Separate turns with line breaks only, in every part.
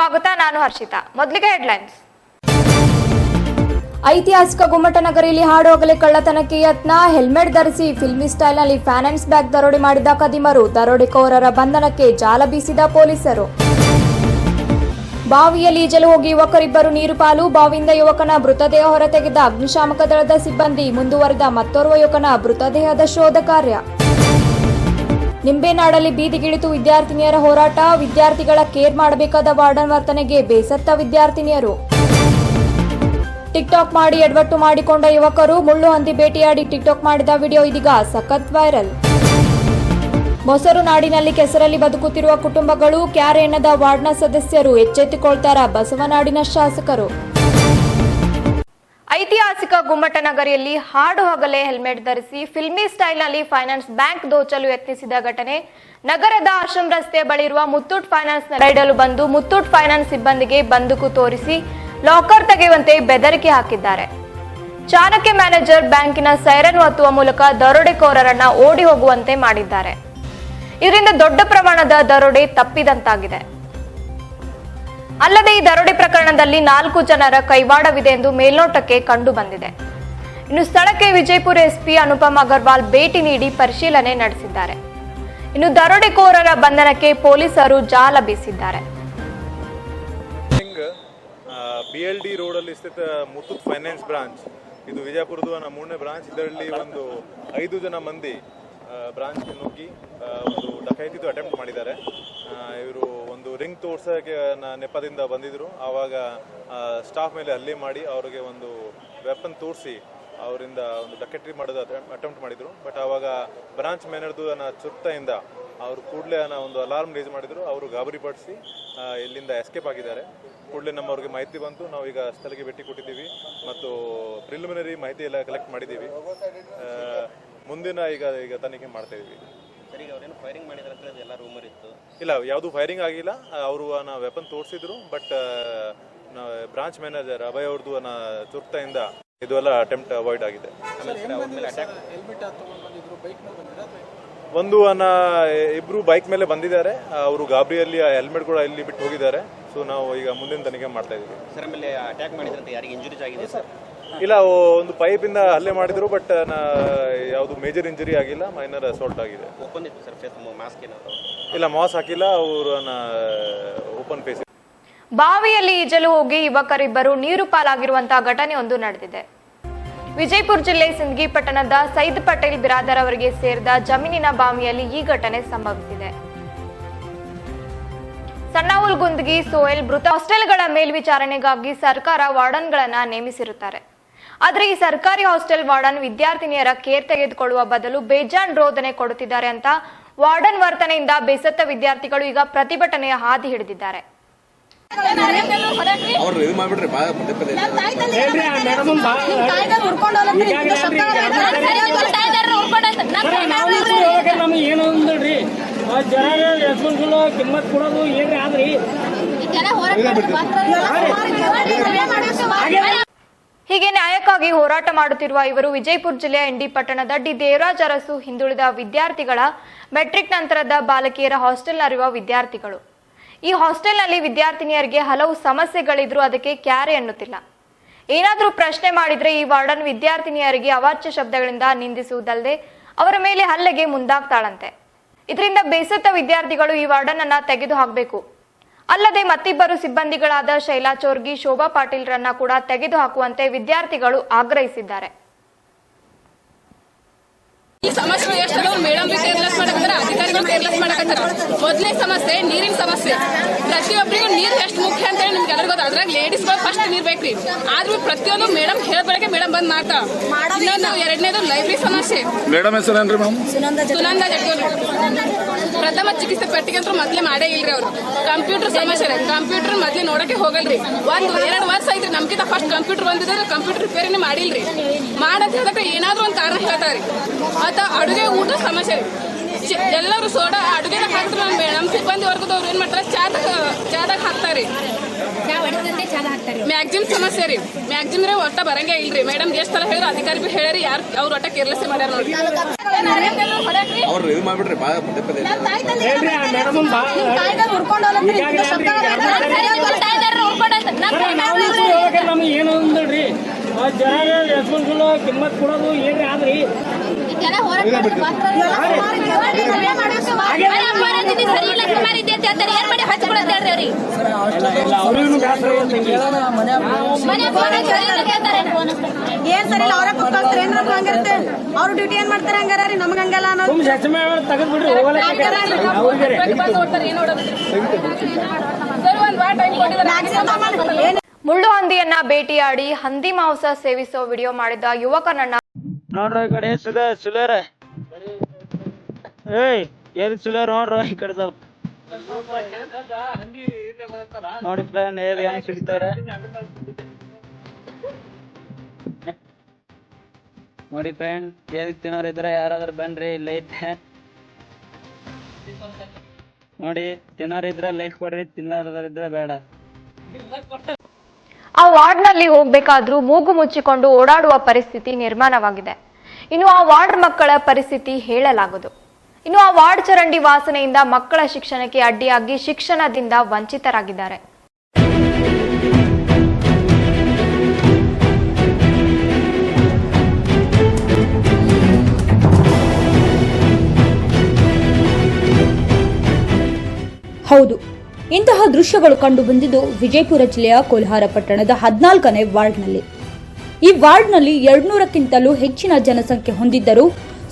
ಸ್ವಾಗತ, ನಾನು ಹರ್ಷಿತಾ. ಮೊದಲಿಗೆ ಹೆಡ್ಲೈನ್ಸ್.
ಐತಿಹಾಸಿಕ ಗುಮ್ಮಟ ನಗರಿಯಲ್ಲಿ ಹಾಡು ಹಗಲೇ ಕಳ್ಳತನಕ್ಕೆ ಯತ್ನ. ಹೆಲ್ಮೆಟ್ ಧರಿಸಿ ಫಿಲ್ಮಿ ಸ್ಟೈಲ್ನಲ್ಲಿ ಫ್ಯಾನೆನ್ಸ್ ಬ್ಯಾಗ್ ದರೋಡೆ ಮಾಡಿದ ಕದಿಮರು. ದರೋಡೆಕೋರರ ಬಂಧನಕ್ಕೆ ಜಾಲ ಬೀಸಿದ ಪೊಲೀಸರು. ಬಾವಿಯಲ್ಲಿ ಈಜಲು ಹೋಗಿ ಯುವಕರಿಬ್ಬರು ನೀರು ಪಾಲು ಬಾವಿಯಿಂದ ಯುವಕನ ಮೃತದೇಹ ಹೊರತೆಗೆದ ಅಗ್ನಿಶಾಮಕ ದಳದ ಸಿಬ್ಬಂದಿ. ಮುಂದುವರೆದ ಮತ್ತೋರ್ವ ಯುವಕನ ಮೃತದೇಹದ ಶೋಧ ಕಾರ್ಯ. ನಿಂಬೆನಾಡಲ್ಲಿ ಬೀದಿಗಿಳಿತು ವಿದ್ಯಾರ್ಥಿನಿಯರ ಹೋರಾಟ, ವಿದ್ಯಾರ್ಥಿಗಳ ಕೇರ್ ಮಾಡಬೇಕಾದ ವಾರ್ಡನ್ ವರ್ತನೆಗೆ ಬೇಸತ್ತ ವಿದ್ಯಾರ್ಥಿನಿಯರು. ಟಿಕ್ಟಾಕ್ ಮಾಡಿ ಎಡವಟ್ಟು ಮಾಡಿಕೊಂಡ ಯುವಕರು ಮುಳ್ಳು ಹಂದಿ ಭೇಟಿಯಾಡಿ ಟಿಕ್ಟಾಕ್ ಮಾಡಿದ ವಿಡಿಯೋ ಇದೀಗ ಸಖತ್ ವೈರಲ್. ಮೊಸರು ನಾಡಿನಲ್ಲಿ ಕೆಸರಲ್ಲಿ ಬದುಕುತ್ತಿರುವ ಕುಟುಂಬಗಳು ಕ್ಯಾರೆ ಎನ್ನದ ವಾರ್ಡ್ನ ಸದಸ್ಯರು ಎಚ್ಚೆತ್ತುಕೊಳ್ತಾರ ಬಸವನಾಡಿನ ಶಾಸಕರು.
ಐತಿಹಾಸಿಕ ಗುಮ್ಮಟ ನಗರಿಯಲ್ಲಿ ಹಾಡು ಹಗಲೇ ಹೆಲ್ಮೆಟ್ ಧರಿಸಿ ಫಿಲ್ಮಿ ಸ್ಟೈಲ್ನಲ್ಲಿ ಫೈನಾನ್ಸ್ ಬ್ಯಾಂಕ್ ದೋಚಲು ಯತ್ನಿಸಿದ ಘಟನೆ. ನಗರದ ಆಶ್ರಮ ರಸ್ತೆ ಬಳಿ ಇರುವ ಮುತ್ತೂಟ್ ಫೈನಾನ್ಸ್ ರೈಡಲು ಬಂದು ಮುತ್ತೂಟ್ ಫೈನಾನ್ಸ್ ಸಿಬ್ಬಂದಿಗೆ ಬಂದೂಕು ತೋರಿಸಿ ಲಾಕರ್ ತೆಗೆಯುವಂತೆ ಬೆದರಿಕೆ ಹಾಕಿದ್ದಾರೆ. ಚಾಣಕ್ಯ ಮ್ಯಾನೇಜರ್ ಬ್ಯಾಂಕಿನ ಸೈರನ್ ಒತ್ತುವ ಮೂಲಕ ದರೋಡೆಕೋರರನ್ನ ಓಡಿ ಹೋಗುವಂತೆ ಮಾಡಿದ್ದಾರೆ. ಇದರಿಂದ ದೊಡ್ಡ ಪ್ರಮಾಣದ ದರೋಡೆ ತಪ್ಪಿದಂತಾಗಿದೆ. ಅಲ್ಲದೆ ಈ ದರೋಡೆ ಪ್ರಕರಣದಲ್ಲಿ ನಾಲ್ಕು ಜನರ ಕೈವಾಡವಿದೆ ಎಂದು ಮೇಲ್ನೋಟಕ್ಕೆ ಕಂಡು ಬಂದಿದೆ. ಇನ್ನು ಸ್ಥಳಕ್ಕೆ ವಿಜಯಪುರ ಎಸ್ಪಿ ಅನುಪಮ್ ಅಗರ್ವಾಲ್ ಭೇಟಿ ನೀಡಿ ಪರಿಶೀಲನೆ ನಡೆಸಿದ್ದಾರೆ. ಇನ್ನು ದರೋಡೆಕೋರರ ಬಂಧನಕ್ಕೆ ಪೊಲೀಸರು ಜಾಲ ಬೀಸಿದ್ದಾರೆ.
ಹಿಂಗ್ ಬಿ ಎಲ್ ಡಿ ರೋಡಲ್ಲಿ ಸ್ಥಿತ ಮುತ್ತೂಟ್ ಫೈನಾನ್ಸ್ ಬ್ರಾಂಚ್, ಇದು ವಿಜಯಪುರದ ಮೂರನೇ ಬ್ರಾಂಚ್, ಇದರಲ್ಲಿ ಒಂದು ಐದು ಜನ ಮಂದಿ ಬ್ರಾಂಚ್ಗೆ ನುಗ್ಗಿ ಒಂದು ಡಕೈತಿದ್ದು ಅಟೆಂಪ್ಟ್ ಮಾಡಿದ್ದಾರೆ. ಇವರು ಒಂದು ರಿಂಗ್ ತೋರ್ಸೋಕ್ಕೆ ನೆಪದಿಂದ ಬಂದಿದ್ರು. ಆವಾಗ ಸ್ಟಾಫ್ ಮೇಲೆ ಹಲ್ಲೆ ಮಾಡಿ ಅವರಿಗೆ ಒಂದು ವೆಪನ್ ತೋರಿಸಿ ಅವರಿಂದ ಒಂದು ಡಕೆಟ್ರಿ ಮಾಡೋದು ಅಟೆಂಪ್ಟ್ ಮಾಡಿದ್ರು. ಬಟ್ ಆವಾಗ ಬ್ರಾಂಚ್ ಮ್ಯಾನೇಜರ್ದು ನನ್ನ ಚುರ್ತೆಯಿಂದ ಅವರು ಕೂಡಲೇ ನಾನು ಒಂದು ಅಲಾರ್ಮ್ ರೇಸ್ ಮಾಡಿದ್ರು. ಅವರು ಗಾಬರಿ ಪಡಿಸಿ ಇಲ್ಲಿಂದ ಎಸ್ಕೇಪ್ ಆಗಿದ್ದಾರೆ. ಕೂಡಲೇ ನಮ್ಮವ್ರಿಗೆ ಮಾಹಿತಿ ಬಂತು. ನಾವು ಈಗ ಸ್ಥಳಕ್ಕೆ ಭೇಟಿ ಕೊಟ್ಟಿದ್ದೀವಿ. ಮತ್ತು ಪ್ರಿಲಿಮಿನರಿ ಮಾಹಿತಿ ಎಲ್ಲ ಕಲೆಕ್ಟ್ ಮಾಡಿದ್ದೀವಿ. ಮುಂದಿನ ಈಗ ಈಗ ತನಿಖೆ ಮಾಡ್ತಾ ಇದೀವಿ
ಸರ್ ಈಗ ಅವ್ರೇನು ಫೈರಿಂಗ್ ಮಾಡಿದ್ರೆ ಅಂತ ಎಲ್ಲ ರೂಮರ್ ಇತ್ತು.
ಇಲ್ಲ ಯಾವುದು ಫೈರಿಂಗ್ ಆಗಿಲ್ಲ. ಅವರು ನಾ ವೆಪನ್ ತೋರಿಸಿದ್ರು ಬಟ್ ಬ್ರಾಂಚ್ ಮ್ಯಾನೇಜರ್ ಅಭಯ್ ಅವ್ರದ್ದು ನಾ ಚುರ್ತೆಯಿಂದ ಇದು ಎಲ್ಲ ಅಟೆಂಪ್ಟ್ ಅವಾಯ್ಡ್ ಆಗಿದೆ ಒಂದು ಅನ್ನ ಇಬ್ರು ಬೈಕ್ ಮೇಲೆ ಬಂದಿದ್ದಾರೆ. ಅವರು ಗಾಬರಿಯಲ್ಲಿ ಹೆಲ್ಮೆಟ್ ಕೂಡ ಇಲ್ಲಿ ಬಿಟ್ಟು ಹೋಗಿದ್ದಾರೆ. ಸೊ ನಾವು ಈಗ ಮುಂದಿನ ತನಿಖೆ ಮಾಡ್ತಾ ಇದೀವಿ
ಸರ್ ಆಮೇಲೆ ಅಟ್ಯಾಕ್ ಮಾಡಿದ್ರೆ ಯಾರಿಗೆ ಇಂಜುರೀಸ್ ಆಗಿದೆ ಸರ್?
ಇಲ್ಲ ಒಂದು ಪೈಪ್ ಇಂದ ಹಲ್ಲೆ ಮಾಡಿದ್ರು ಬಟ್ ಯಾವುದು ಮೇಜರ್ ಇಂಜುರಿ ಆಗಿಲ್ಲ ಮೈನರ್ ಅಸಾಲ್ಟ್ ಆಗಿದೆ.
ಓಪನ್ ಇತ್ತು ಸರ್ ಫೇಸ್ ಮಾಸ್ಕ್ ಏನಾದ್ರು?
ಇಲ್ಲ ಮಾಸ್ ಹಾಕಿಲ್ಲ ಅವರು ಓಪನ್ ಫೇಸ್
ಬಾವಿಯಲ್ಲಿ ಈಜಲು ಹೋಗಿ ಯುವಕರಿಬ್ಬರು ನೀರು ಪಾಲಾಗಿರುವಂತಹ ಘಟನೆ ಒಂದು ನಡೆದಿದೆ. ವಿಜಯಪುರ ಜಿಲ್ಲೆ ಸಿಂದಗಿ ಪಟ್ಟಣದ ಸೈದ್ ಪಟೇಲ್ ಬಿರಾದರ್ ಅವರಿಗೆ ಸೇರಿದ ಜಮೀನಿನ ಬಾವಿಯಲ್ಲಿ ಈ ಘಟನೆ ಸಂಭವಿಸಿದೆ. ಸಣ್ಣಹುಲ್ ಗುಂದಗಿ ಸೋಯಲ್ ಮೃತ ಹಾಸ್ಟೆಲ್ಗಳ ಮೇಲ್ವಿಚಾರಣೆಗಾಗಿ ಸರ್ಕಾರ ವಾರ್ಡನ್ಗಳನ್ನ ನೇಮಿಸಿರುತ್ತಾರೆ. ಆದ್ರೆ ಈ ಸರ್ಕಾರಿ ಹಾಸ್ಟೆಲ್ ವಾರ್ಡನ್ ವಿದ್ಯಾರ್ಥಿನಿಯರ ಕೇರ್ ತೆಗೆದುಕೊಳ್ಳುವ ಬದಲು ಬೇಜಾನ್ ರೋದನೆ ಕೊಡುತ್ತಿದ್ದಾರೆ ಅಂತ ವಾರ್ಡನ್ ವರ್ತನೆಯಿಂದ ಬೇಸತ್ತ ವಿದ್ಯಾರ್ಥಿಗಳು ಈಗ ಪ್ರತಿಭಟನೆಯ ಹಾದಿ ಹಿಡಿದಿದ್ದಾರೆ.
ಅವ್ರು ಇದು ಮಾಡ್ಬಿಡ್ರಿ ಬಾ ಪದೇ ಪದೇ
ನಮ್ಗೆ ಏನು ಅಂದ್ರಿ ಜನ ರೆಸ್ಪಾನ್ಸಿಬಲ್ ಕಿಮ್ಮತ್ ಕೊಡೋದು ಏನ್ರಿ ಆದ್ರಿ?
ಹೀಗೆ ನ್ಯಾಯಕ್ಕಾಗಿ ಹೋರಾಟ ಮಾಡುತ್ತಿರುವ ಇವರು ವಿಜಯಪುರ ಜಿಲ್ಲೆಯ ಇಂಡಿ ಪಟ್ಟಣದ ಡಿ ದೇವರಾಜ್ ಅರಸು ಹಿಂದುಳಿದ ವಿದ್ಯಾರ್ಥಿಗಳ ಮೆಟ್ರಿಕ್ ನಂತರದ ಬಾಲಕಿಯರ ಹಾಸ್ಟೆಲ್ನಲ್ಲಿರುವ ವಿದ್ಯಾರ್ಥಿಗಳು. ಈ ಹಾಸ್ಟೆಲ್ನಲ್ಲಿ ವಿದ್ಯಾರ್ಥಿನಿಯರಿಗೆ ಹಲವು ಸಮಸ್ಯೆಗಳಿದ್ರೂ ಅದಕ್ಕೆ ಕ್ಯಾರೆ ಅನ್ನುತ್ತಿಲ್ಲ ಏನಾದರೂ ಪ್ರಶ್ನೆ ಮಾಡಿದ್ರೆ ಈ ವಾರ್ಡನ್ ವಿದ್ಯಾರ್ಥಿನಿಯರಿಗೆ ಅವಾಚ್ಯ ಶಬ್ದಗಳಿಂದ ನಿಂದಿಸುವುದಲ್ಲದೆ ಅವರ ಮೇಲೆ ಹಲ್ಲೆಗೆ ಮುಂದಾಗ್ತಾಳಂತೆ. ಇದರಿಂದ ಬೇಸತ್ತ ವಿದ್ಯಾರ್ಥಿಗಳು ಈ ವಾರ್ಡನ್ ಅನ್ನ ತೆಗೆದು ಹಾಕಬೇಕು ಅಲ್ಲದೆ ಮತ್ತಿಬ್ಬರು ಸಿಬ್ಬಂದಿಗಳಾದ ಶೈಲಾ ಚೋರ್ಗಿ ಶೋಭಾ ಪಾಟೀಲ್ರನ್ನ ಕೂಡ ತೆಗೆದುಹಾಕುವಂತೆ ವಿದ್ಯಾರ್ಥಿಗಳು ಆಗ್ರಹಿಸಿದ್ದಾರೆ.
ಈ ಸಮಸ್ಯೆ ಎಷ್ಟು ಮೇಡಮ್ ಬಿ ಕೇರ್ಲೆಸ್ ಮಾಡಕತ್ತಾರ ಅಧಿಕಾರಿಗಳು ಕೇರ್ಲೆಸ್ ಮಾಡಕತ್ತಾರ. ಮೊದಲನೇ ಸಮಸ್ಯೆ ನೀರಿನ ಸಮಸ್ಯೆ. ಪ್ರತಿಯೊಬ್ಬರಿಗೂ ನೀರು ಎಷ್ಟು ಮುಖ್ಯ ಅಂತ ಹೇಳಿ ನಿಮ್ಗೆ ಎಲ್ಲರಿಗೂ ಅದ್ರಾಗ ಲೇಡೀಸ್ಗಳು ಫಸ್ಟ್ ನೀರ್ ಬೇಕ್ರಿ. ಆದ್ರೂ ಪ್ರತಿಯೊಂದು ಮೇಡಮ್ ಹೇಳ್ಬಳಕೆ ಮೇಡಮ್ ಬಂದ್ ಮಾಡ್ತಾವ ಇನ್ನೊಂದು ಎರಡನೇದು ಲೈಬ್ರರಿ ಸಮಸ್ಯೆ.
ಮೇಡಮ್ ಹೆಸರೇನ್ರಿ ಮ್ಯಾಮ್
ಸುನಂದ ಜಟ್ಕೋರಿ ಪ್ರಥಮ ಚಿಕಿತ್ಸೆ ಪೆಟ್ಟಿಗೆ ಅಂತೂ ಮೊದ್ಲೇ ಮಾಡೇ ಇಲ್ರಿ ಅವ್ರು. ಕಂಪ್ಯೂಟರ್ ಸಮಸ್ಯೆ ರೀ. ಕಂಪ್ಯೂಟರ್ ಮೊದ್ಲೇ ನೋಡಕ್ಕೆ ಹೋಗಲ್ರಿ. ಒಂದು ಎರಡು ವರ್ಷ ಐತ್ರಿ ನಮ್ಗಿಂತ ಫಸ್ಟ್ ಕಂಪ್ಯೂಟರ್ ಬಂದಿದ್ರೆ ಕಂಪ್ಯೂಟರ್ ರಿಪೇರಿನೇ ಮಾಡಿಲ್ರಿ. ಮಾಡಂತ ಹೇಳಿದ್ರೆ ಏನಾದ್ರೂ ಒಂದು ಕಾರಣ ಹೇಳ್ತಾರೆ. ಮತ್ತ ಅಡುಗೆ ಊಟ ಸಮಸ್ಯೆ ಎಲ್ಲರೂ ಸೋಡಾ ಅಡುಗೆನ ಹಾಕ್ತಾರೆ ನಮ್ಮ ಸಿಬ್ಬಂದಿ ವರ್ಗದವ್ರು ಏನು ಮಾಡ್ತಾರೆ? ಚಾದಾಗ ಚಾದಾಗ ಹಾಕ್ತಾರೆ. ಮ್ಯಾಕ್ಸಿಮ್ ಸಮಸ್ಯೆ ರೀ. ಮ್ಯಾಕ್ಸಿಮ್ ರೀ ಒಟ್ಟ ಬರಂಗೇ ಇಲ್ರಿ. ಮೇಡಮ್ ಎಷ್ಟು ತರ ಹೇಳಿದ್ರು ಅಧಿಕಾರಿ ಬಿ ಹೇಳ್ರಿ ಯಾರು ಅವ್ರ ಒಟ್ಟ ಕೇರ್ಲೆಸ್ ಮಾಡ್ಯಾರ ನೋಡ್ರಿ.
ಅವ್ರು ಇದು ಮಾಡ್ಬಿಡ್ರಿ ಬಾ ಪದೇ ಪದೇ
ನಮ್ಗೆ ಏನು ಅಂದ್ರಿ ಆ ಜನ ರೆಸ್ಪಾನ್ಸಿಬಲ್ ಕಿಮ್ಮತ್ ಕೊಡೋದು ಏನ್ರಿ ಆದ್ರಿ?
ಏನ್ ಸರಿ ಏನ್ ಹಂಗಿರುತ್ತೆ ಅವ್ರ ಡ್ಯೂಟಿ ಏನ್ ಮಾಡ್ತಾರೆ ನಮ್ಗೆ ಹಂಗಲ್ಲ ಅನ್ನೋದು
ಮುಳ್ಳು ಹಂದಿಯನ್ನ ಭೇಟಿಯಾಡಿ ಹಂದಿ ಮಾಂಸ ಸೇವಿಸೋ ವಿಡಿಯೋ ಮಾಡಿದ ಯುವಕನನ್ನ
ನೋಡ್ರ ಈ ಕಡೆ ಸುಲ ಸುಲರ ಏಯ್, ಎಲ್ಲಿ ಸುಲರ್ ನೋಡ್ರೋ ಈ ಕಡೆ ನೋಡಿ ಪ್ಲಾನ್ ಹೇಳಿ ಹೆಂಗ್ ಸಿಗ್ತಾರೆ ನೋಡಿ ಫ್ರೆಂಡ್ ಎದಕ್ ತಿನ್ನೋರ್ ಇದ್ರೆ ಯಾರಾದ್ರೂ ಬನ್ರಿ ಐತೆ. ನೋಡಿ, ತಿನ್ನೋರ್ ಲೈಟ್ ಲೈಕ್ ಕೊಡ್ರಿ, ತಿನ್ನೋರ್ ಇದ್ರೆ ಬೇಡ.
ಆ ವಾರ್ಡ್ನಲ್ಲಿ ಹೋಗ್ಬೇಕಾದ್ರೂ ಮೂಗು ಮುಚ್ಚಿಕೊಂಡು ಓಡಾಡುವ ಪರಿಸ್ಥಿತಿ ನಿರ್ಮಾಣವಾಗಿದೆ. ಇನ್ನು ಆ ವಾರ್ಡ್ ಮಕ್ಕಳ ಪರಿಸ್ಥಿತಿ ಹೇಳಲಾಗದು ಇನ್ನು ಆ ವಾರ್ಡ್ ಚರಂಡಿ ವಾಸನೆಯಿಂದ ಮಕ್ಕಳ ಶಿಕ್ಷಣಕ್ಕೆ ಅಡ್ಡಿಯಾಗಿ ಶಿಕ್ಷಣದಿಂದ ವಂಚಿತರಾಗಿದ್ದಾರೆ.
ಹೌದು. ಇಂತಹ ದೃಶ್ಯಗಳು ಕಂಡು ಬಂದಿದ್ದು ವಿಜಯಪುರ ಜಿಲ್ಲೆಯ ಕೋಲ್ಹಾರ ಪಟ್ಟಣದ ಹದಿನಾಲ್ಕನೇ ವಾರ್ಡ್ನಲ್ಲಿ. ಈ ವಾರ್ಡ್ನಲ್ಲಿ ಎರಡ್ನೂರಕ್ಕಿಂತಲೂ ಹೆಚ್ಚಿನ ಜನಸಂಖ್ಯೆ ಹೊಂದಿದ್ದರೂ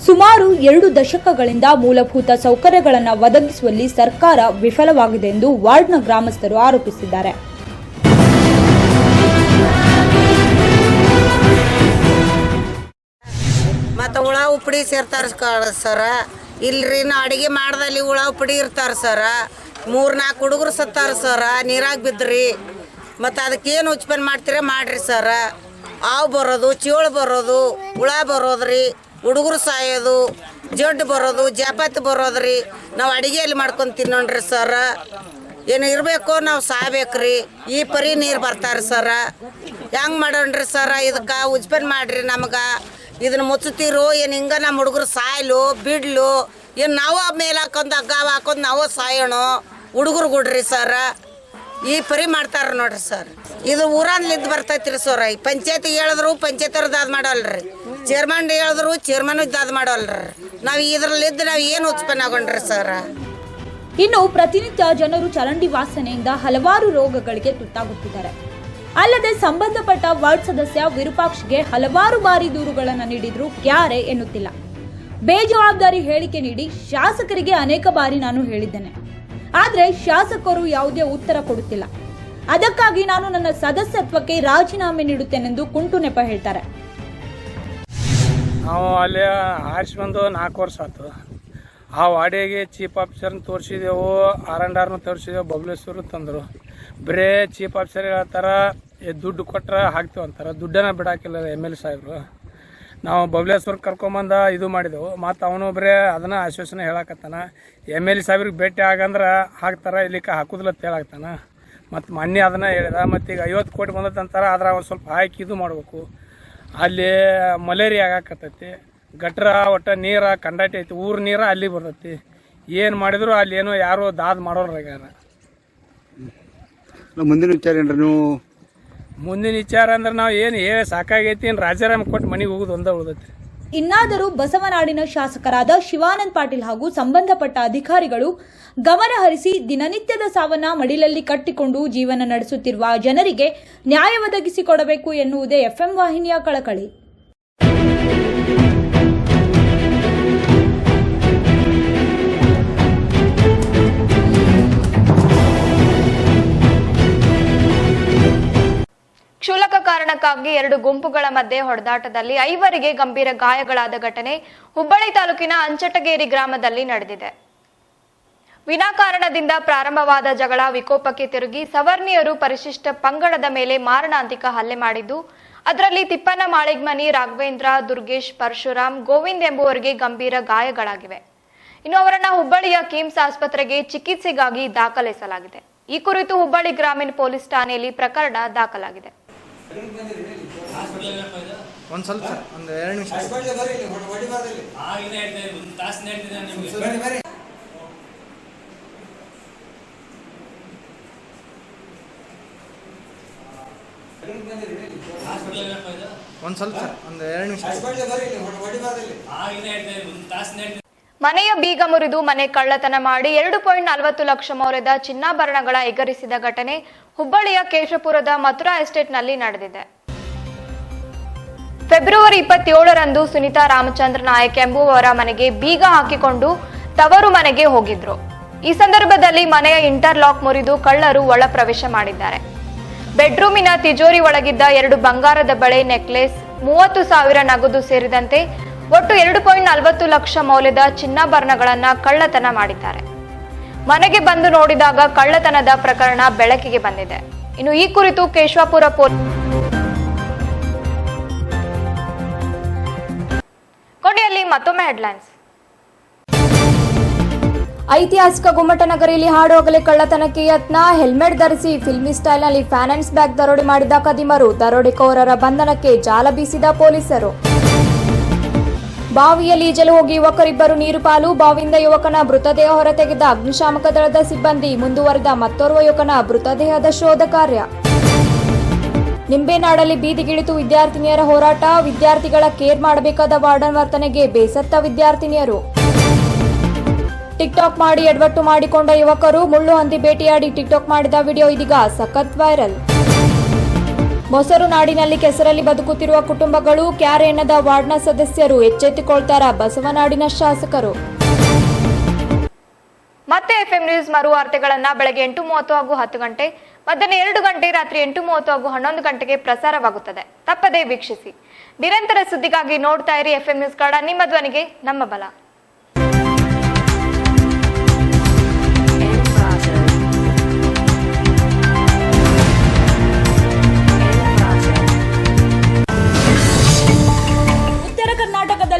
ಸುಮಾರು ಎರಡು ದಶಕಗಳಿಂದ ಮೂಲಭೂತ ಸೌಕರ್ಯಗಳನ್ನು ಒದಗಿಸುವಲ್ಲಿ ಸರ್ಕಾರ ವಿಫಲವಾಗಿದೆ ಎಂದು ವಾರ್ಡ್ನ ಗ್ರಾಮಸ್ಥರು ಆರೋಪಿಸಿದ್ದಾರೆ.
ಮತ್ತು ಹುಳ ಉಪ್ಪಡಿ ಸೇರ್ತಾರ ಸರ. ಇಲ್ರಿ ನಾ ಅಡಿಗೆ ಮಾಡ್ದಲ್ಲಿ ಹುಳ ಉಪ್ಪಡಿ ಇರ್ತಾರ ಸರ. ಮೂರು ನಾಲ್ಕು ಹುಡುಗರು ಸತ್ತಾರ ಸರ, ನೀರಾಗ ಬಿದ್ರಿ. ಮತ್ತು ಅದಕ್ಕೇನು ಉಚ್ಪನ್ನ ಮಾಡ್ತೀರಾ? ಮಾಡ್ರಿ ಸರ. ಹಾವು ಬರೋದು, ಚೇಳು ಬರೋದು, ಹುಳ ಬರೋದ್ರಿ, ಹುಡುಗರು ಸಾಯೋದು, ಜಡ್ಡು ಬರೋದು, ಜಾಪಾತಿ ಬರೋದ್ರಿ. ನಾವು ಅಡಿಗೆಯಲ್ಲಿ ಮಾಡ್ಕೊಂಡು ತಿನ್ನೋಣ್ರಿ ಸರ. ಏನು ಇರಬೇಕು ನಾವು ಸಾಯ್ಬೇಕ್ರಿ. ಈ ಪರಿ ನೀರು ಬರ್ತಾರೆ ಸರ. ಹೆಂಗೆ ಮಾಡೋಣ್ರಿ ಸರ ಇದಕ್ಕೆ? ಉಜ್ಪನ್ ಮಾಡ್ರಿ ನಮ್ಗೆ. ಇದನ್ನ ಮುಚ್ಚುತ್ತೀರೋ ಏನು ಹಿಂಗ ನಮ್ಮ ಹುಡುಗರು ಸಾಯ್ಲು, ಬಿಡ್ಲು ಏನು ನಾವು ಮೇಲೆ ಹಾಕೊಂಡು ಹಗ್ಗ ಹಾಕೊಂಡು ನಾವು ಸಾಯೋಣ? ಹುಡುಗರು ಗುಡ್ರಿ ಸರ. ಈ ಪರಿ ಮಾಡ್ತಾರ ನೋಡ್ರಿ ಸರ್. ಇದು ಊರನ್ಲಿದ್ದು ಬರ್ತೈತ್ರಿ ಸರ್. ಈ ಪಂಚಾಯತಿ ಹೇಳಿದ್ರು ಪಂಚಾಯತ್ ಅವ್ರದ್ದು ಅದು ಮಾಡೋಲ್ರಿ ಚೇರ್ಮನ್ ಹೇಳಿದ್ರು ಚೇರ್ಮನ್ ಅದು ಮಾಡವಲ್ರಿ. ನಾವು ಇದ್ರಲ್ಲಿದ್ದು ನಾವು ಏನು ಉತ್ಪನ್ನ ಆಗೊಂಡ್ರಿ ಸರ್?
ಇನ್ನು ಪ್ರತಿನಿತ್ಯ ಜನರು ಚರಂಡಿ ವಾಸನೆಯಿಂದ ಹಲವಾರು ರೋಗಗಳಿಗೆ ತುತ್ತಾಗುತ್ತಿದ್ದಾರೆ. ಅಲ್ಲದೆ ಸಂಬಂಧಪಟ್ಟ ವಾರ್ಡ್ ಸದಸ್ಯ ವಿರೂಪಾಕ್ಷಿಗೆ ಹಲವಾರು ಬಾರಿ ದೂರುಗಳನ್ನು ನೀಡಿದ್ರು ಕ್ಯಾರೆ ಎನ್ನುತ್ತಿಲ್ಲ. ಬೇಜವಾಬ್ದಾರಿ ಹೇಳಿಕೆ ನೀಡಿ ಶಾಸಕರಿಗೆ ಅನೇಕ ಬಾರಿ ನಾನು ಹೇಳಿದ್ದೇನೆ. ಆದರೆ ಶಾಸಕರು ಯಾವುದೇ ಉತ್ತರ ಕೊಡುತ್ತಿಲ್ಲ. ಅದಕ್ಕಾಗಿ ನಾನು ನನ್ನ ಸದಸ್ಯತ್ವಕ್ಕೆ ರಾಜೀನಾಮೆ ನೀಡುತ್ತೇನೆಂದು ಕುಂಟು ನೆಪ ಹೇಳ್ತಾರೆ.
ನಾವು ಅಲ್ಲಿ ಆರಿಸಿ ಬಂದು ನಾಲ್ಕು ವರ್ಷ ಆಯ್ತು. ಆ ವಾಡಿಗೆ ಚೀಫ್ ಆಫೀಸರ್ನ ತೋರಿಸಿದೆವು, ಆರ್ ಅಂಡ್ ಆರ್ನ ತೋರಿಸಿದೆವು ಬಬಲೇಶ್ವರ ತಂದರು. ಬರೇ ಚೀಫ್ ಆಫೀಸರ್ ಹೇಳ್ತಾರೆ ದುಡ್ಡು ಕೊಟ್ಟರೆ ಹಾಕ್ತೀವಿ ಅಂತಾರೆ ದುಡ್ಡನ್ನು ಬಿಡಾಕಿಲ್ಲ ಎಂ ಎಲ್ ಸಾಹೇಬ್ರು. ನಾವು ಬಬಲೇಶ್ವರ ಕರ್ಕೊಂಬಂದ ಇದು ಮಾಡಿದೆವು. ಮತ್ತು ಅವನೊಬ್ಬರೇ ಅದನ್ನು ಆಶ್ವಾಸನೆ ಹೇಳಕತ್ತಾನ. ಎಂ ಎಲ್ ಸಾಹೇಬ್ರಿಗೆ ಭೇಟಿ ಆಗಂದ್ರೆ ಹಾಕ್ತಾರೆ ಇಲ್ಲಿ ಹಾಕುದಿಲ್ಲತ್ತ ಹೇಳಾಕ್ತಾನ ಮತ್ತು ಮೊನ್ನೆ ಅದನ್ನು ಹೇಳಿದ. ಮತ್ತು ಈಗ ಐವತ್ತು ಕೋಟಿ ಬಂದತ್ತಂತಾರೆ ಆದ್ರೆ ಒಂದು ಸ್ವಲ್ಪ ಹಾಕಿ ಇದು ಮಾಡಬೇಕು. ಅಲ್ಲಿ ಮಲೇರಿಯಾ ಆಗಾಕತ್ತೈತಿ. ಗಟ್ರ ಒಟ್ಟ ನೀರು, ಕಂಡಾಟಿ ಐತಿ. ಊರು ನೀರು ಅಲ್ಲಿ ಬರ್ತೈತಿ. ಏನು ಮಾಡಿದ್ರು ಅಲ್ಲಿ ಏನೋ ಯಾರೋ ದಾದ್ ಮಾಡೋರ್ಯಾರ.
ಮುಂದಿನ ವಿಚಾರ ಏನ್ರಿ, ನೀವು
ಮುಂದಿನ ವಿಚಾರ ಅಂದ್ರೆ ನಾವು ಏನು ಏ ಸಾಕಾಗೈತಿ ರಾಜಾರಾಮ್ ಕೊಟ್ಟು ಮನೆಗೆ ಹೋಗೋದು ಒಂದ ಉಳ್ದೈತಿ
ಇನ್ನಾದರೂ ಬಸವನಾಡಿನ ಶಾಸಕರಾದ ಶಿವಾನಂದ್ ಪಾಟೀಲ್ ಹಾಗೂ ಸಂಬಂಧಪಟ್ಟ ಅಧಿಕಾರಿಗಳು ಗಮನ ಹರಿಸಿ ದಿನನಿತ್ಯದ ಸಾವನ್ನ ಮಡಿಲಲ್ಲಿ ಕಟ್ಟಿಕೊಂಡು ಜೀವನ ನಡೆಸುತ್ತಿರುವ ಜನರಿಗೆ ನ್ಯಾಯ ಒದಗಿಸಿಕೊಡಬೇಕು ಎನ್ನುವುದೇ ಎಫ್ಎಂ ವಾಹಿನಿಯ ಕಳಕಳಿ.
ಕ್ಷುಲ್ಲಕ ಕಾರಣಕ್ಕಾಗಿ ಎರಡು ಗುಂಪುಗಳ ಮಧ್ಯೆ ಹೊಡೆದಾಟದಲ್ಲಿ ಐವರಿಗೆ ಗಂಭೀರ ಗಾಯಗಳಾದ ಘಟನೆ ಹುಬ್ಬಳ್ಳಿ ತಾಲೂಕಿನ ಅಂಚಟಗೇರಿ ಗ್ರಾಮದಲ್ಲಿ ನಡೆದಿದೆ. ವಿನಾಕಾರಣದಿಂದ ಪ್ರಾರಂಭವಾದ ಜಗಳ ವಿಕೋಪಕ್ಕೆ ತಿರುಗಿ ಸವರ್ಣಿಯರು ಪರಿಶಿಷ್ಟ ಪಂಗಡದ ಮೇಲೆ ಮಾರಣಾಂತಿಕ ಹಲ್ಲೆ ಮಾಡಿದ್ದು, ಅದರಲ್ಲಿ ತಿಪ್ಪನ ಮಾಳಿಗ್ಮನಿ, ರಾಘವೇಂದ್ರ, ದುರ್ಗೇಶ್, ಪರಶುರಾಮ್, ಗೋವಿಂದ್ ಎಂಬುವರಿಗೆ ಗಂಭೀರ ಗಾಯಗಳಾಗಿವೆ. ಇನ್ನು ಅವರನ್ನ ಹುಬ್ಬಳ್ಳಿಯ ಕಿಮ್ಸ್ ಆಸ್ಪತ್ರೆಗೆ ಚಿಕಿತ್ಸೆಗಾಗಿ ದಾಖಲಿಸಲಾಗಿದೆ. ಈ ಕುರಿತು ಹುಬ್ಬಳ್ಳಿ ಗ್ರಾಮೀಣ ಪೊಲೀಸ್ ಠಾಣೆಯಲ್ಲಿ ಪ್ರಕರಣ ದಾಖಲಾಗಿದೆ.
ಒಂದು ಸ್ವಲ್ಪ ಸರ್, ಒಂದು ನಿಮಿಷ. ಸ್ವಲ್ಪ ಒಂದು ಎರಡು ನಿಮಿಷ.
ಮನೆಯ ಬೀಗ ಮುರಿದು ಮನೆ ಕಳ್ಳತನ ಮಾಡಿ ಎರಡು ಪಾಯಿಂಟ್ ನಲವತ್ತು ಲಕ್ಷ ಮೌಲ್ಯದ ಚಿನ್ನಾಭರಣಗಳ ಎಗರಿಸಿದ ಘಟನೆ ಹುಬ್ಬಳ್ಳಿಯ ಕೇಶಪುರದ ಮಥುರಾ ಎಸ್ಟೇಟ್ನಲ್ಲಿ ನಡೆದಿದೆ. ಫೆಬ್ರವರಿ ಇಪ್ಪತ್ತೇಳರಂದು ಸುನೀತಾ ರಾಮಚಂದ್ರ ನಾಯಕ್ ಎಂಬುವವರ ಮನೆಗೆ ಬೀಗ ಹಾಕಿಕೊಂಡು ತವರು ಮನೆಗೆ ಹೋಗಿದ್ರು. ಈ ಸಂದರ್ಭದಲ್ಲಿ ಮನೆಯ ಇಂಟರ್ಲಾಕ್ ಮುರಿದು ಕಳ್ಳರು ಒಳ ಪ್ರವೇಶ ಮಾಡಿದ್ದಾರೆ. ಬೆಡ್ರೂಮಿನ ತಿಜೋರಿ ಒಳಗಿದ್ದ ಎರಡು ಬಂಗಾರದ ಬಳೆ ನೆಕ್ಲೆಸ್, ಮೂವತ್ತು ಸಾವಿರ ನಗದು ಸೇರಿದಂತೆ ಒಟ್ಟು ಎರಡು ಪಾಯಿಂಟ್ ನಲವತ್ತು ಲಕ್ಷ ಮೌಲ್ಯದ ಚಿನ್ನಾಭರಣಗಳನ್ನ ಕಳ್ಳತನ ಮಾಡಿದ್ದಾರೆ. ಮನೆಗೆ ಬಂದು ನೋಡಿದಾಗ ಕಳ್ಳತನದ ಪ್ರಕರಣ ಬೆಳಕಿಗೆ ಬಂದಿದೆ. ಇನ್ನು ಈ ಕುರಿತು ಕೇಶವಾಪುರ ಪೊಲೀಸ್ ಕೊನೆಯಲ್ಲಿ ಮತ್ತೊಮ್ಮೆ ಹೆಡ್ಲೈನ್ಸ್.
ಐತಿಹಾಸಿಕ ಗುಮ್ಮಟನಗರಿಯಲ್ಲಿ ಹಾಡೋಗಲೇ ಕಳ್ಳತನಕ್ಕೆ ಯತ್ನ, ಹೆಲ್ಮೆಟ್ ಧರಿಸಿ ಫಿಲ್ಮಿ ಸ್ಟೈಲ್ನಲ್ಲಿ ಫ್ಯಾನೆನ್ಸ್ ಬ್ಯಾಗ್ ದರೋಡೆ ಮಾಡಿದ ಕದಿಮರು, ದರೋಡೆಕೋರರ ಬಂಧನಕ್ಕೆ ಜಾಲ ಬೀಸಿದ ಪೊಲೀಸರು. ಬಾವಿಯಲ್ಲಿ ಈಜಲು ಹೋಗಿ ಯುವಕರಿಬ್ಬರು ನೀರು ಪಾಲು ಬಾವಿಯಿಂದ ಯುವಕನ ಮೃತದೇಹ ಹೊರತೆಗೆದ ಅಗ್ನಿಶಾಮಕ ದಳದ ಸಿಬ್ಬಂದಿ. ಮುಂದುವರೆದ ಮತ್ತೋರ್ವ ಯುವಕನ ಮೃತದೇಹದ ಶೋಧ ಕಾರ್ಯ. ನಿಂಬೆನಾಡಲ್ಲಿ ಬೀದಿಗಿಳಿತು ವಿದ್ಯಾರ್ಥಿನಿಯರ ಹೋರಾಟ. ವಿದ್ಯಾರ್ಥಿಗಳ ಕೇರ್ ಮಾಡಬೇಕಾದ ವಾರ್ಡನ್ ವರ್ತನೆಗೆ ಬೇಸತ್ತ ವಿದ್ಯಾರ್ಥಿನಿಯರು. ಟಿಕ್ಟಾಕ್ ಮಾಡಿ ಎಡವಟ್ಟು ಮಾಡಿಕೊಂಡ ಯುವಕರು ಮುಳ್ಳು ಹಂದಿ ಭೇಟಿಯಾಡಿ ಟಿಕ್ಟಾಕ್ ಮಾಡಿದ ವಿಡಿಯೋ ಇದೀಗ ಸಖತ್ ವೈರಲ್. ಮೊಸರು ನಾಡಿನಲ್ಲಿ ಕೆಸರಲ್ಲಿ ಬದುಕುತ್ತಿರುವ ಕುಟುಂಬಗಳು ಕ್ಯಾರೇಣದ ವಾರ್ಡ್ನ ಸದಸ್ಯರು ಎಚ್ಚೆತ್ತುಕೊಳ್ತಾರ ಬಸವನಾಡಿನ ಶಾಸಕರು.
ಮತ್ತೆ ಎಫ್ಎಂ ನ್ಯೂಸ್ ಮರು ವಾರ್ತೆಗಳನ್ನ ಬೆಳಗ್ಗೆ ಎಂಟು ಮೂವತ್ತು ಹಾಗೂ ಹತ್ತು ಗಂಟೆ, ಮಧ್ಯಾಹ್ನ ಎರಡು ಗಂಟೆ, ರಾತ್ರಿ ಎಂಟು ಮೂವತ್ತು ಹಾಗೂ ಹನ್ನೊಂದು ಗಂಟೆಗೆ ಪ್ರಸಾರವಾಗುತ್ತದೆ. ತಪ್ಪದೇ ವೀಕ್ಷಿಸಿ. ನಿರಂತರ ಸುದ್ದಿಗಾಗಿ ನೋಡ್ತಾ ಇರಿ ಎಫ್ಎಂ ನ್ಯೂಸ್ ಕನ್ನಡ, ನಿಮ್ಮ ಧ್ವನಿಗೆ ನಮ್ಮ ಬಲ.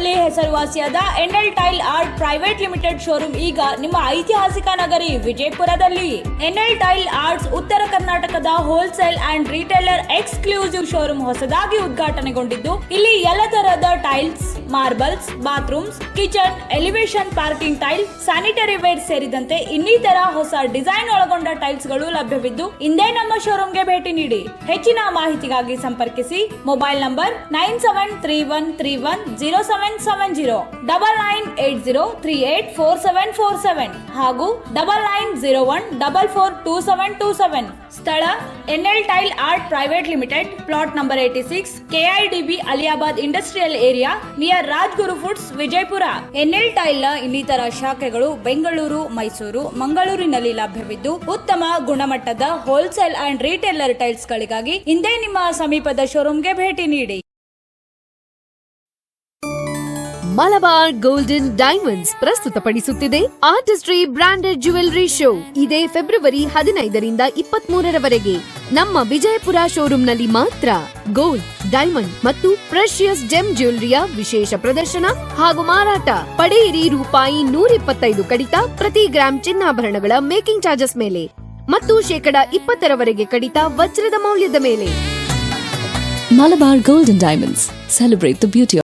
ಕರ್ನಾಟಕದಲ್ಲಿ ಹೆಸರುವಾಸಿಯಾದ NL tile art private limited showroom, ಈಗ ನಿಮ್ಮ ಐತಿಹಾಸಿಕ ನಗರಿ ವಿಜಯಪುರದಲ್ಲಿ. ಎನ್ಎಲ್ ಟೈಲ್ ಆರ್ಟ್ಸ್ ಉತ್ತರ ಕರ್ನಾಟಕದ wholesale and retailer exclusive showroom ಹೊಸದಾಗಿ ಉದ್ಘಾಟನೆಗೊಂಡಿದ್ದು, ಇಲ್ಲಿ ಎಲ್ಲ ತರಹದ tiles, marbles, bathrooms, kitchen elevation parking tile, sanitary ware ಸೇರಿದಂತೆ ಇನ್ನಿತರ ಹೊಸ ಡಿಸೈನ್ ಒಳಗೊಂಡ ಟೈಲ್ಸ್ಗಳು ಲಭ್ಯವಿದ್ದು, ಇಂದೇ ನಮ್ಮ ಶೋರೂಮ್ಗೆ ಭೇಟಿ ನೀಡಿ. ಹೆಚ್ಚಿನ ಮಾಹಿತಿಗಾಗಿ ಸಂಪರ್ಕಿಸಿ, mobile number nine seven three one three one zero seven seven zero double nine eight zero three eight four seven four seven ಹಾಗೂ double nine zero one double four two seven two seven. ಸ್ಥಳ NL tile art private limited, plot number eighty six, KIDB Aliyabad industrial area near Rajguru foods, Vijayapura. NL ಟೈಲ್ನ ಇನ್ನಿತರ ಶಾಖೆಗಳು ಬೆಂಗಳೂರು, ಮೈಸೂರು, ಮಂಗಳೂರಿನಲ್ಲಿ ಲಭ್ಯವಿದ್ದು ಉತ್ತಮ ಗುಣಮಟ್ಟದ wholesale and retailer tiles ಗಳಿಗಾಗಿ ಹಿಂದೆ ನಿಮ್ಮ ಸಮೀಪದ ಶೋರೂಮ್ಗೆ ಭೇಟಿ ನೀಡಿ.
ಮಲಬಾರ್ ಗೋಲ್ಡನ್ ಡೈಮಂಡ್ಸ್ ಪ್ರಸ್ತುತಪಡಿಸುತ್ತಿದೆ. ಆರ್ಟಿಸ್ಟ್ರಿ ಬ್ರಾಂಡೆಡ್ ಜ್ಯುವೆಲರಿ ಶೋ ಇದೇ ಫೆಬ್ರವರಿ ಹದಿನೈದರಿಂದ ಇಪ್ಪತ್ತ್ ಮೂರರವರೆಗೆ ನಮ್ಮ ವಿಜಯಪುರ ಶೋರೂಂನಲ್ಲಿ ಮಾತ್ರ ಗೋಲ್ಡ್ ಡೈಮಂಡ್ ಮತ್ತು ಪ್ರೆಷಿಯಸ್ ಜೆಮ್ ಜ್ಯುವೆಲರಿಯ ವಿಶೇಷ ಪ್ರದರ್ಶನ ಹಾಗೂ ಮಾರಾಟ. ಪಡೆಯಿರಿ ರೂಪಾಯಿ ನೂರಿಪ್ಪತ್ತೈದು ಕಡಿತ ಪ್ರತಿ ಗ್ರಾಂ ಚಿನ್ನಾಭರಣಗಳ ಮೇಕಿಂಗ್ ಚಾರ್ಜಸ್ ಮೇಲೆ ಮತ್ತು ಶೇಕಡ ಇಪ್ಪತ್ತರವರೆಗೆ ಕಡಿತ ವಜ್ರದ ಮೌಲ್ಯದ ಮೇಲೆ.
Malabar golden diamonds celebrate the beauty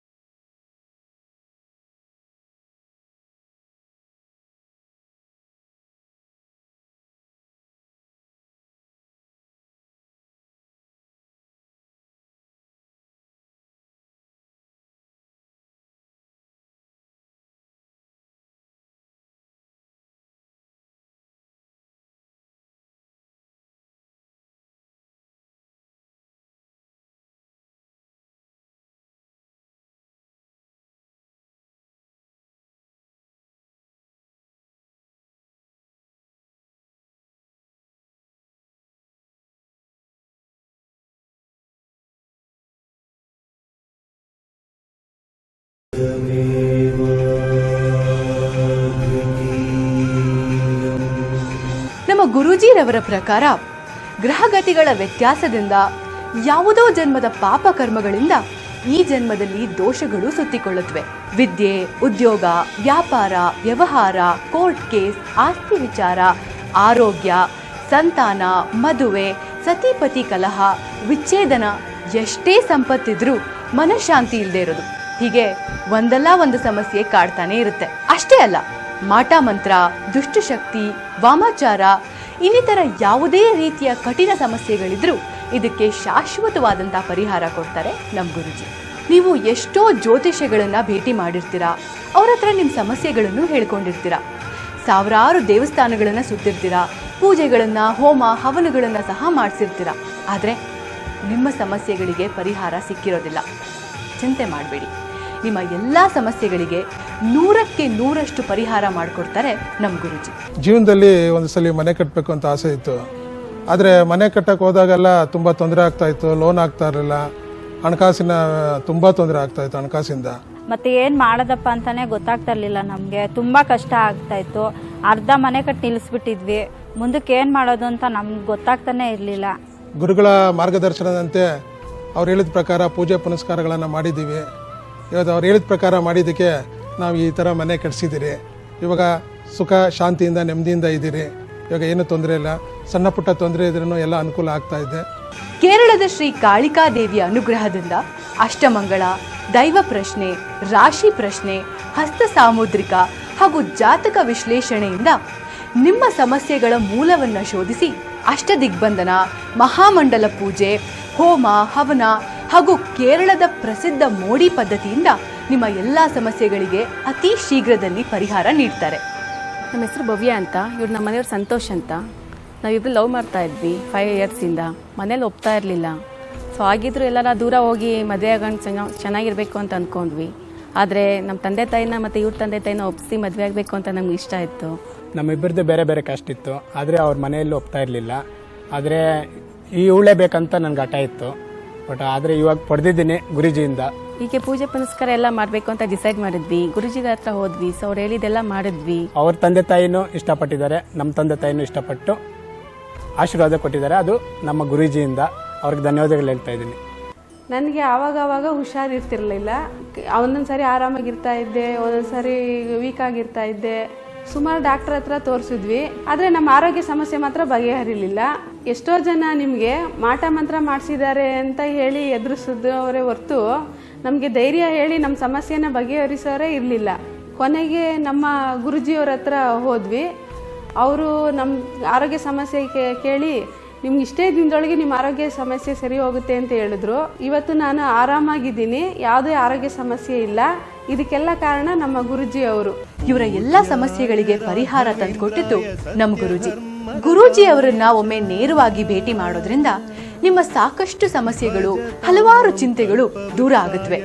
ಗುರೂಜಿರವರ ಪ್ರಕಾರ ಗ್ರಹಗತಿಗಳ ವ್ಯತ್ಯಾಸದಿಂದ ಯಾವುದೋ ಜನ್ಮದ ಪಾಪ ಕರ್ಮಗಳಿಂದ ಈ ಜನ್ಮದಲ್ಲಿ ದೋಷಗಳು ಸುತ್ತಿಕೊಳ್ಳುತ್ತವೆ. ವಿದ್ಯೆ, ಉದ್ಯೋಗ, ವ್ಯಾಪಾರ, ವ್ಯವಹಾರ ಕೋರ್ಟ್ ಕೇಸ್ ಆಸ್ತಿ ವಿಚಾರ, ಆರೋಗ್ಯ, ಸಂತಾನ, ಮದುವೆ, ಸತಿಪತಿ ಕಲಹ, ವಿಚ್ಛೇದನ ಎಷ್ಟೇ ಸಂಪತ್ತಿದ್ರೂ ಮನಃಶಾಂತಿ ಇಲ್ಲದೆ ಇರೋದು. ಹೀಗೆ ಒಂದಲ್ಲ ಒಂದು ಸಮಸ್ಯೆ ಕಾಡ್ತಾನೆ ಇರುತ್ತೆ. ಅಷ್ಟೇ ಅಲ್ಲ, ಮಾಟ ಮಂತ್ರ, ದುಷ್ಟಶಕ್ತಿ, ವಾಮಾಚಾರ ಇನ್ನಿತರ ಯಾವುದೇ ರೀತಿಯ ಕಠಿಣ ಸಮಸ್ಯೆಗಳಿದ್ರೂ ಇದಕ್ಕೆ ಶಾಶ್ವತವಾದಂಥ ಪರಿಹಾರ ಕೊಡ್ತಾರೆ ನಮ್ಮ ಗುರುಜಿ. ನೀವು ಎಷ್ಟೋ ಜ್ಯೋತಿಷ್ಯಗಳನ್ನು ಭೇಟಿ ಮಾಡಿರ್ತೀರಾ, ಅವ್ರ ಹತ್ರ ನಿಮ್ಮ ಸಮಸ್ಯೆಗಳನ್ನು ಹೇಳ್ಕೊಂಡಿರ್ತೀರಾ, ಸಾವಿರಾರು ದೇವಸ್ಥಾನಗಳನ್ನು ಸುತ್ತಿರ್ತೀರಾ, ಪೂಜೆಗಳನ್ನು, ಹೋಮ, ಹವನಗಳನ್ನು ಸಹ ಮಾಡಿಸಿರ್ತೀರಾ, ಆದರೆ ನಿಮ್ಮ ಸಮಸ್ಯೆಗಳಿಗೆ ಪರಿಹಾರ ಸಿಕ್ಕಿರೋದಿಲ್ಲ. ಚಿಂತೆ ಮಾಡಬೇಡಿ. ನಿಮ್ಮ ಎಲ್ಲ ಸಮಸ್ಯೆಗಳಿಗೆ ನೂರಕ್ಕೆ ನೂರಷ್ಟು ಪರಿಹಾರ ಮಾಡಿಕೊಡ್ತಾರೆ ನಮ್ಮ ಗುರುಜಿ.
ಜೀವನದಲ್ಲಿ ಒಂದು ಸಲ ಮನೆ ಕಟ್ಟಬೇಕು ಅಂತ ಆಸೆ ಇತ್ತು. ಆದರೆ ಮನೆ ಕಟ್ಟಕ್ಕೆ ಹೋದಾಗೆಲ್ಲ ತುಂಬ ತೊಂದರೆ ಆಗ್ತಾ ಇತ್ತು ಲೋನ್ ಆಗ್ತಾ ಇರಲಿಲ್ಲ. ಹಣಕಾಸಿನ ತುಂಬ ತೊಂದರೆ ಆಗ್ತಾ ಇತ್ತು ಹಣಕಾಸಿಂದ.
ಮತ್ತೆ ಏನ್ ಮಾಡೋದಪ್ಪ ಅಂತಾನೆ ಗೊತ್ತಾಗ್ತಾ ಇರಲಿಲ್ಲ ನಮಗೆ. ತುಂಬಾ ಕಷ್ಟ ಆಗ್ತಾ ಇತ್ತು. ಅರ್ಧ ಮನೆ ಕಟ್ಟಿ ನಿಲ್ಲಿಸ್ಬಿಟ್ಟಿದ್ವಿ. ಮುಂದಕ್ಕೆ ಏನ್ ಮಾಡೋದು ಅಂತ ನಮ್ಗೆ ಗೊತ್ತಾಗ್ತಾನೆ ಇರಲಿಲ್ಲ.
ಗುರುಗಳ ಮಾರ್ಗದರ್ಶನದಂತೆ ಅವ್ರು ಹೇಳಿದ ಪ್ರಕಾರ ಪೂಜೆ ಪುನಸ್ಕಾರಗಳನ್ನು ಮಾಡಿದ್ದೀವಿ. ಇವತ್ತು ಅವ್ರು ಹೇಳಿದ ಪ್ರಕಾರ ಮಾಡಿದ್ದಕ್ಕೆ ನಾವು ಈ ಥರ ಮನೆ ಕಟ್ಸಿದ್ದೀರಿ. ಇವಾಗ ಸುಖ, ಶಾಂತಿಯಿಂದ, ನೆಮ್ಮದಿಯಿಂದ ಇದ್ದೀರಿ. ಇವಾಗ ಏನೂ ತೊಂದರೆ ಇಲ್ಲ. ಸಣ್ಣ ಪುಟ್ಟ ತೊಂದರೆ ಇದ್ರೂ ಎಲ್ಲ ಅನುಕೂಲ ಆಗ್ತಾ ಇದೆ.
ಕೇರಳದ ಶ್ರೀ ಕಾಳಿಕಾ ದೇವಿಯ ಅನುಗ್ರಹದಿಂದ ಅಷ್ಟಮಂಗಳ, ದೈವ ಪ್ರಶ್ನೆ, ರಾಶಿ ಪ್ರಶ್ನೆ, ಹಸ್ತ ಸಾಮುದ್ರಿಕ ಹಾಗೂ ಜಾತಕ ವಿಶ್ಲೇಷಣೆಯಿಂದ ನಿಮ್ಮ ಸಮಸ್ಯೆಗಳ ಮೂಲವನ್ನು ಶೋಧಿಸಿ ಅಷ್ಟದಿಗ್ಬಂಧನ, ಮಹಾಮಂಡಲ ಪೂಜೆ, ಹೋಮ, ಹವನ ಹಾಗೂ ಕೇರಳದ ಪ್ರಸಿದ್ಧ ಮೋಡಿ ಪದ್ಧತಿಯಿಂದ ನಿಮ್ಮ ಎಲ್ಲ ಸಮಸ್ಯೆಗಳಿಗೆ ಅತಿ ಶೀಘ್ರದಲ್ಲಿ ಪರಿಹಾರ ನೀಡ್ತಾರೆ.
ನಮ್ಮ ಹೆಸರು ಭವ್ಯ ಅಂತ ಇವ್ರು ನಮ್ಮ ಮನೆಯವ್ರು ಸಂತೋಷ್ ಅಂತ. ನಾವಿಬ್ರು ಲವ್ ಮಾಡ್ತಾ ಇದ್ವಿ ಫೈವ್ ಇಯರ್ಸಿಂದ ಮನೇಲಿ ಒಪ್ತಾ ಇರಲಿಲ್ಲ. ಸೊ ಆಗಿದ್ರು ಎಲ್ಲರ ದೂರ ಹೋಗಿ ಮದುವೆ ಆಗೋಣ ಚೆನ್ನಾಗಿ ಚೆನ್ನಾಗಿರ್ಬೇಕು ಅಂತ ಅಂದ್ಕೊಂಡ್ವಿ ಆದರೆ ನಮ್ಮ ತಂದೆ ತಾಯಿನ ಮತ್ತು ಇವ್ರ ತಂದೆ ತಾಯಿನ ಒಪ್ಪಿಸಿ ಮದುವೆ ಆಗಬೇಕು ಅಂತ ನಮ್ಗೆ ಇಷ್ಟ ಇತ್ತು.
ನಮ್ಮಿಬ್ಬರದ್ದು ಬೇರೆ ಬೇರೆ ಕಾಸ್ಟ್ ಇತ್ತು. ಆದರೆ ಅವ್ರ ಮನೆಯಲ್ಲಿ ಒಪ್ತಾ ಇರಲಿಲ್ಲ. ಆದರೆ ಈ ಇವಳೇ ಬೇಕಂತ ನನಗೆ ಹಠ ಇತ್ತು. ಬಟ್ ಆದರೆ ಇವಾಗ ಪಡೆದಿದ್ದೀನಿ ಗುರುಜಿಯಿಂದ.
ಹೀಗೆ ಪೂಜೆ ಪುನಸ್ಕಾರ ಎಲ್ಲ ಮಾಡಬೇಕು ಅಂತ ಡಿಸೈಡ್ ಮಾಡಿದ್ವಿ. ಗುರುಜಿಗಳ ಹತ್ರ ಹೋದ್ವಿ ಸೊ ಅವ್ರು ಹೇಳಿದೆಲ್ಲ ಮಾಡಿದ್ವಿ.
ಅವ್ರ ತಂದೆ ತಾಯಿನೂ ಇಷ್ಟಪಟ್ಟಿದ್ದಾರೆ ನಮ್ಮ ತಂದೆ ತಾಯಿನೂ ಇಷ್ಟಪಟ್ಟು ಆಶೀರ್ವಾದ ಕೊಟ್ಟಿದ್ದಾರೆ. ಅದು ನಮ್ಮ ಗುರೂಜಿಯಿಂದ ಅವ್ರಿಗೆ ಧನ್ಯವಾದಗಳು ಹೇಳ್ತಾ ಇದ್ದೀನಿ.
ನನಗೆ ಆವಾಗ ಆವಾಗ ಹುಷಾರಿರ್ತಿರ್ಲಿಲ್ಲ ಒಂದೊಂದು ಸಾರಿ ಆರಾಮಾಗಿರ್ತಾ ಇದ್ದೆ ಒಂದೊಂದು ಸಾರಿ ವೀಕ್ ಆಗಿರ್ತಾ ಇದ್ದೆ. ಸುಮಾರು ಡಾಕ್ಟರ್ ಹತ್ರ ತೋರಿಸಿದ್ವಿ. ಆದರೆ ನಮ್ಮ ಆರೋಗ್ಯ ಸಮಸ್ಯೆ ಮಾತ್ರ ಬಗೆಹರಿಲಿಲ್ಲ. ಎಷ್ಟೋ ಜನ ನಿಮಗೆ ಮಾಟ ಮಂತ್ರ ಮಾಡಿಸಿದ್ದಾರೆ ಅಂತ ಹೇಳಿ ಎದುರಿಸಿದವರೇ ಹೊರ್ತು ನಮಗೆ ಧೈರ್ಯ ಹೇಳಿ ನಮ್ಮ ಸಮಸ್ಯೆನ ಬಗೆಹರಿಸೋರೇ ಇರಲಿಲ್ಲ. ಕೊನೆಗೆ ನಮ್ಮ ಗುರುಜಿಯವ್ರ ಹತ್ರ ಹೋದ್ವಿ. ಅವರು ನಮ್ಮ ಆರೋಗ್ಯ ಸಮಸ್ಯೆ ಕೇಳಿ ನಿಮ್ಗೆ ಇಷ್ಟೇ ದಿನದೊಳಗೆ ನಿಮ್ಮ ಆರೋಗ್ಯ ಸಮಸ್ಯೆ ಸರಿ ಹೋಗುತ್ತೆ ಅಂತ ಹೇಳಿದ್ರು. ಇವತ್ತು ನಾನು ಆರಾಮಾಗಿದ್ದೀನಿ. ಯಾವುದೇ ಆರೋಗ್ಯ ಸಮಸ್ಯೆ ಇಲ್ಲ. ಇದಕ್ಕೆಲ್ಲ ಕಾರಣ ನಮ್ಮ ಗುರುಜಿ ಅವರು
ಇವರ ಎಲ್ಲ ಸಮಸ್ಯೆಗಳಿಗೆ ಪರಿಹಾರ ತಂದುಕೊಟ್ಟಿದ್ದು ನಮ್ಮ ಗುರುಜಿ. ಗುರೂಜಿ ಅವರನ್ನ ಒಮ್ಮೆ ನೇರವಾಗಿ ಭೇಟಿ ಮಾಡೋದ್ರಿಂದ ನಿಮ್ಮ ಸಾಕಷ್ಟು ಸಮಸ್ಯೆಗಳು, ಹಲವಾರು ಚಿಂತೆಗಳು ದೂರ ಆಗುತ್ತವೆ.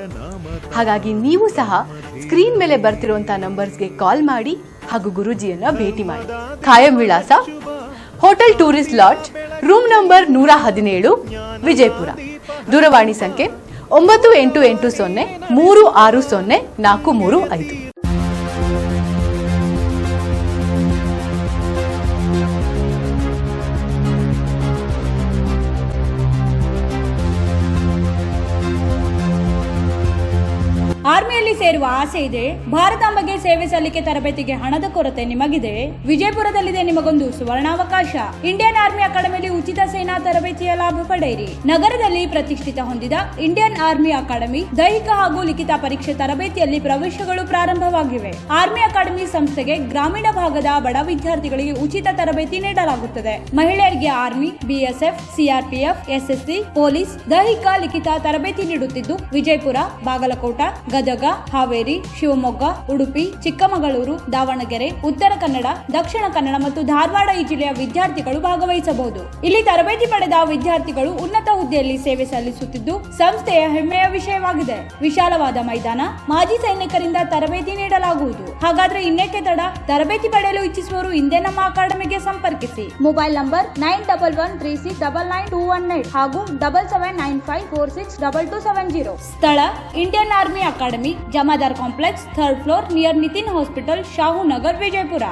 ಹಾಗಾಗಿ ನೀವು ಸಹ ಸ್ಕ್ರೀನ್ ಮೇಲೆ ಬರ್ತಿರುವಂತಹ ನಂಬರ್ಸ್ಗೆ ಕಾಲ್ ಮಾಡಿ ಹಾಗೂ ಗುರುಜಿಯನ್ನ ಭೇಟಿ ಮಾಡಿ. ಖಾಯಂ ವಿಳಾಸ, hotel tourist lodge, room number ನೂರ ಹದಿನೇಳು, ವಿಜಯಪುರ. ದೂರವಾಣಿ ಸಂಖ್ಯೆ ಒಂಬತ್ತು ಎಂಟು ಎಂಟು ಸೊನ್ನೆ ಮೂರು ಆರು ಸೊನ್ನೆ ನಾಲ್ಕು ಮೂರು ಐದು.
ಸೇರುವ ಆಸೆ ಇದೆ. ಭಾರತಾಂಬಗೆ ಸೇವೆ ಸಲ್ಲಿಕೆ ತರಬೇತಿಗೆ ಹಣದ ಕೊರತೆ ನಿಮಗಿದೆ. ವಿಜಯಪುರದಲ್ಲಿದೆ ನಿಮಗೊಂದು ಸುವರ್ಣಾವಕಾಶ. ಇಂಡಿಯನ್ ಆರ್ಮಿ ಅಕಾಡೆಮಿಯಲ್ಲಿ ಉಚಿತ ಸೇನಾ ತರಬೇತಿಯ ಲಾಭ ಪಡೆಯಿರಿ. ನಗರದಲ್ಲಿ ಪ್ರತಿಷ್ಠಿತ ಹೊಂದಿದ ಇಂಡಿಯನ್ ಆರ್ಮಿ ಅಕಾಡೆಮಿ ದೈಹಿಕ ಹಾಗೂ ಲಿಖಿತ ಪರೀಕ್ಷೆ ತರಬೇತಿಯಲ್ಲಿ ಪ್ರವೇಶಗಳು ಪ್ರಾರಂಭವಾಗಿವೆ. ಆರ್ಮಿ ಅಕಾಡೆಮಿ ಸಂಸ್ಥೆಗೆ ಗ್ರಾಮೀಣ ಭಾಗದ ಬಡ ವಿದ್ಯಾರ್ಥಿಗಳಿಗೆ ಉಚಿತ ತರಬೇತಿ ನೀಡಲಾಗುತ್ತದೆ. ಮಹಿಳೆಯರಿಗೆ army BSF CRPF SSC police ದೈಹಿಕ, ಲಿಖಿತ ತರಬೇತಿ ನೀಡುತ್ತಿದ್ದು ವಿಜಯಪುರ, ಬಾಗಲಕೋಟ, ಗದಗ ಹಾವೇರಿ, ಶಿವಮೊಗ್ಗ, ಉಡುಪಿ, ಚಿಕ್ಕಮಗಳೂರು, ದಾವಣಗೆರೆ, ಉತ್ತರ ಕನ್ನಡ, ದಕ್ಷಿಣ ಕನ್ನಡ ಮತ್ತು ಧಾರವಾಡ ಈ ಜಿಲ್ಲೆಯ ವಿದ್ಯಾರ್ಥಿಗಳು ಭಾಗವಹಿಸಬಹುದು. ಇಲ್ಲಿ ತರಬೇತಿ ಪಡೆದ ವಿದ್ಯಾರ್ಥಿಗಳು ಉನ್ನತ ಹುದ್ದೆಯಲ್ಲಿ ಸೇವೆ ಸಲ್ಲಿಸುತ್ತಿದ್ದು, ಸಂಸ್ಥೆಯ ಹೆಮ್ಮೆಯ ವಿಷಯವಾಗಿದೆ. ವಿಶಾಲವಾದ ಮೈದಾನ, ಮಾಜಿ ಸೈನಿಕರಿಂದ ತರಬೇತಿ ನೀಡಲಾಗುವುದು. ಹಾಗಾದ್ರೆ ಇನ್ನೇಕೆ ತಡ? ತರಬೇತಿ ಪಡೆಯಲು ಇಚ್ಛಿಸುವವರು ಇಂದೇ ನಮ್ಮ ಅಕಾಡೆಮಿಗೆ ಸಂಪರ್ಕಿಸಿ. Mobile number nine double one three six double nine two one nine ಹಾಗೂ double seven nine five four six double two seven zero. ಸ್ಥಳ, Indian army academy Jamadar complex third floor near Nitin hospital Shahu Nagar Vijayapura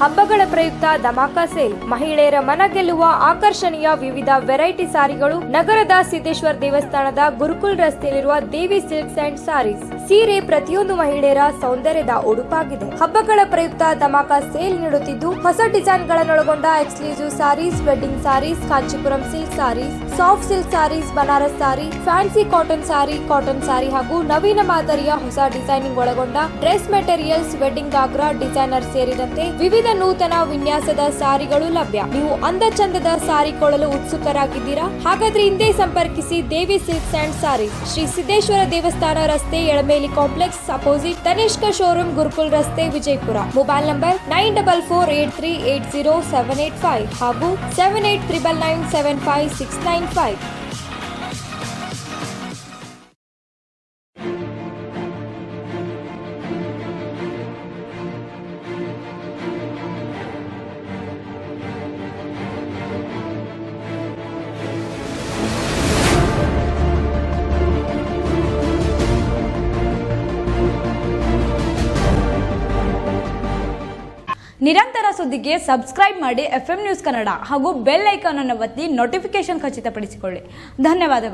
ಹಬ್ಬಗಳ ಪ್ರಯುಕ್ತ dhamaka sale. ಮಹಿಳೆಯರ ಮನ ಗೆಲ್ಲುವ ಆಕರ್ಷಣೀಯ ವಿವಿಧ variety ಸಾರಿಗಳು ನಗರದ ಸಿದ್ದೇಶ್ವರ ದೇವಸ್ಥಾನದ ಗುರುಕುಲ್ ರಸ್ತೆಯಲ್ಲಿರುವ ದೇವಿ ಸಿಲ್ಕ್ಸ್ ಅಂಡ್ ಸಾರೀಸ್. ಸೀರೆ ಪ್ರತಿಯೊಂದು ಮಹಿಳೆಯರ ಸೌಂದರ್ಯದ ಉಡುಪಾಗಿದೆ. ಹಬ್ಬಗಳ ಪ್ರಯುಕ್ತ ಧಮಾಕಾ ಸೇಲ್ ನೀಡುತ್ತಿದ್ದು, ಹೊಸ design ಗಳನ್ನೊಳಗೊಂಡ exclusive saris, wedding saris, Kanchipuram silk saris, soft silk saris, Banaras sari, fancy cotton sari cotton sari ಹಾಗೂ ನವೀನ ಮಾದರಿಯ ಹೊಸ ಡಿಸೈನಿಂಗ್ ಒಳಗೊಂಡ dress materials, wedding Agra designer ಸೇರಿದಂತೆ ವಿವಿಧ ನೂತನ ವಿನ್ಯಾಸದ ಸಾರಿಗಳು ಲಭ್ಯ. ನೀವು ಅಂದ ಚಂದದ ಸಾರಿ ಕೊಳ್ಳಲು ಉತ್ಸುಕರಾಗಿದ್ದೀರಾ? ಹಾಗಾದ್ರೆ ಹಿಂದೆ ಸಂಪರ್ಕಿಸಿ ದೇವಿ ಸಿಲ್ಕ್ಸ್ ಅಂಡ್ ಸಾರಿ. ಶ್ರೀ ಸಿದ್ದೇಶ್ವರ ದೇವಸ್ಥಾನ ರಸ್ತೆ Elameli complex, opposite Tanishq showroom, Gurukul ರಸ್ತೆ, Vijayapura. Mobile number nine double four eight three eight zero seven eight five ಹಾಗೂ seven eight triple nine seven five six nine five.
ಸುದ್ದಿಗೆ ಸಬ್ಸ್ಕ್ರೈಬ್ ಮಾಡಿ F M news Kannada ಹಾಗೂ bell icon ಅನ್ನು ಒತ್ತಿ notification ಖಚಿತಪಡಿಸಿಕೊಳ್ಳಿ. ಧನ್ಯವಾದಗಳು.